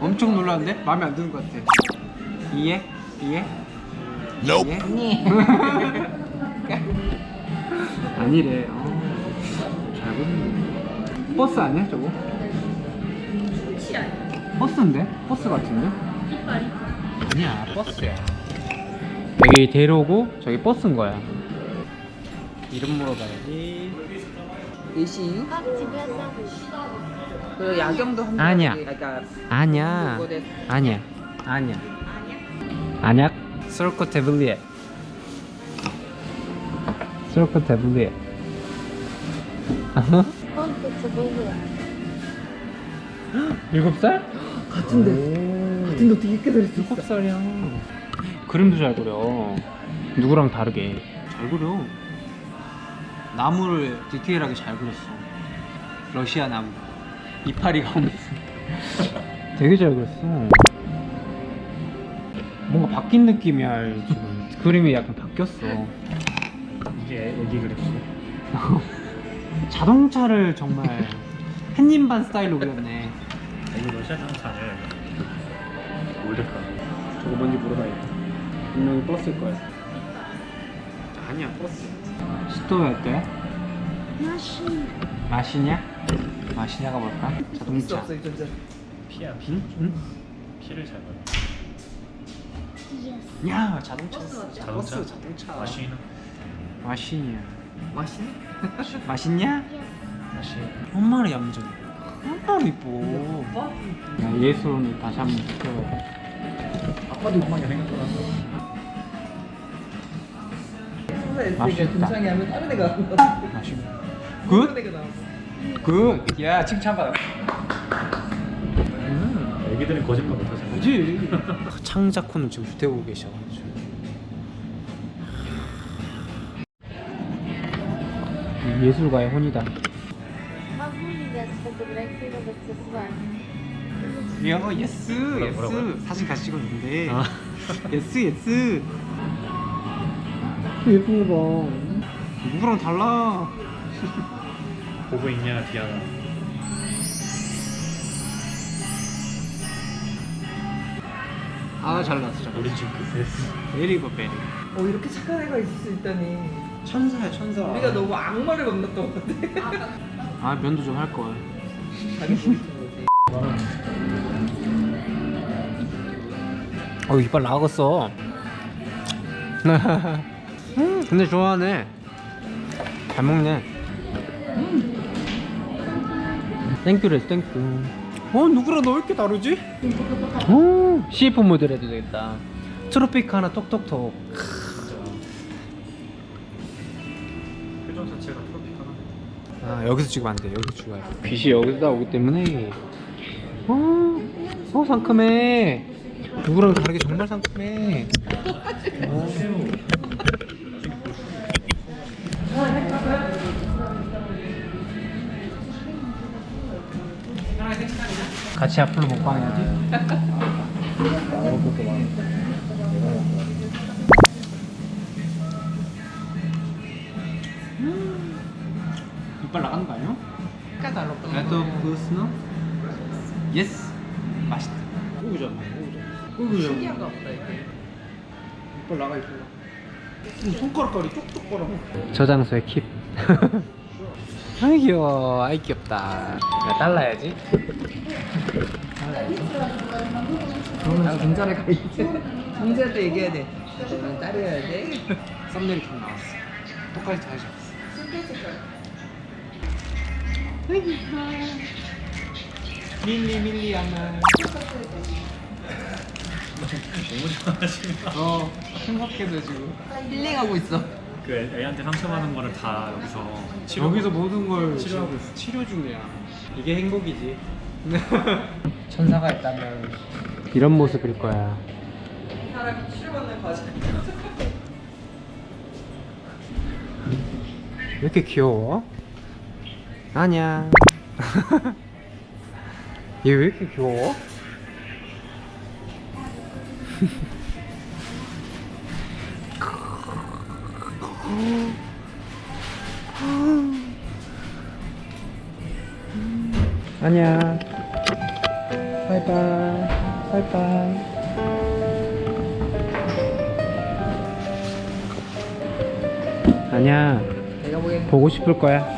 엄청 놀랐는데 마음에 안 드는 것 같아. 이해? 이해? Nope. 이해? 아니. 아니래. 어. 잘 보네. 버스 아니야 저거? 치 아니야? 버스인데? 버스 같은데? 이빨이. 아니야 버스야. 여기 데려오고 저기 버스인 거야. 이름 물어봐야지. 의시. 아, 집에서 그리고 야경도 한 아니야. 가지, 그러니까 아니야. 그거에 아니야. 아니야. 아니야. 솔코 데블리에. 솔코. 폰트 집에서 일곱 살? 같은데. 같은데 어떻게 이렇게 될수 있어? 일곱 살이야. 그림도 잘 그려. 누구랑 다르게. 잘 그려. 나무를 디테일하게 잘 그렸어. 러시아 나무. 이파리가 오면서. 되게 잘 그렸어. 뭔가 바뀐 느낌이야 지금. 그림이 약간 바뀌었어. 이게 애기 그랬어. 자동차를 정말 햇님반 스타일로 그렸네. 애기 러시아 자동차를 올드카. 저거 뭔지 물어봐야겠다. 분명히 버스일 거야. 아니야, 버스. 시도할 때 마신 마시냐? 마시냐가 뭘까? 자동차. 없어 이 존재. 피야 피. 응? 응? 피를 잘 봐요. 야, 자동차. 버스 맞지? 자동차. 버스, 자동차. 마신. 마신이야. 마신? 맛있냐? 마신. 엄마를 얌전. 엄마를 이뻐. 야, 예술은 다시 한번 지켜봐야 아빠도 엄마가 생각보다. 회 사에 맛있다. 있으니까 등창이 하면 다른 애가 마시고. 다른 굿? 애가 나와. 굿. 야, 칭찬받아. 음. 애기들은 거짓말 못하잖아. 그지? 창자콘을 지금 주태고 계셔가지고 이 예술가의 혼이다 могу ли я сфотографироваться с вами? 야 예스 뭐라- 예스 뭐라고요? 사진 같이 찍었는데 아. 예스 예스 예쁜 거 봐. 누구랑 달라 보고 있냐 디아나. 아 잘났어 잘 우리 집 그. 베리고 베리 어 이렇게 착한 애가 있을 수 있다니. 천사야 천사 우리가 너무 악마를 만났던 것 같아. 아 면도 좀 할 걸. 자기 보기 좀 거지. 어 이빨 나갔어. 음, 근데 좋아하네. 잘 먹네. 땡큐래 땡큐. 어 누구랑 너왜 이렇게 다르지? 오 CF 모델 해도 되겠다. 트로피크 하나 톡톡톡. 표정 자체가 트로피카나. 아 여기서 찍으면 안 돼. 여기서 찍어야 돼. 빛이 여기서 나오기 때문에. 어, 어 상큼해. 누구랑 다르게 정말 상큼해. 어. 같이 앞으로 먹방해야지. 이빨 나가는 거 아니야? 레드 부스너? 예스 맛있다 오구잖아 오구잖아 오구잖아 신기한가 보다 이게. 이빨 나가 이빨 손가락깔이 쪽쪽 거라 저장소의 킵. 아이 귀여워. 아이 귀엽다. 야 달라야지 그러면서 동자를 가 있지. 동자한테 얘기해야 돼. 너는 따려야 돼. 썸네일 좀 나왔어 똑같이 잘 잡았어 밀리 밀리 하나 너무 좋아하시나. 어 행복해져 지금 힐링하고 있어. 그 애- 애한테 상처받은 거를 다 여기서 치료. 여기서 모든 걸 치료하고 있어. 치료 중이야. 이게 행복이지. 천사가 있다면 이런 모습일 거야. 사람이 치료받는 과정. 왜 이렇게 귀여워? 아니야. 얘 왜 이렇게 귀여워? 아니야. 바이바이. 바이바이. 아니야, 보고 싶을 거야.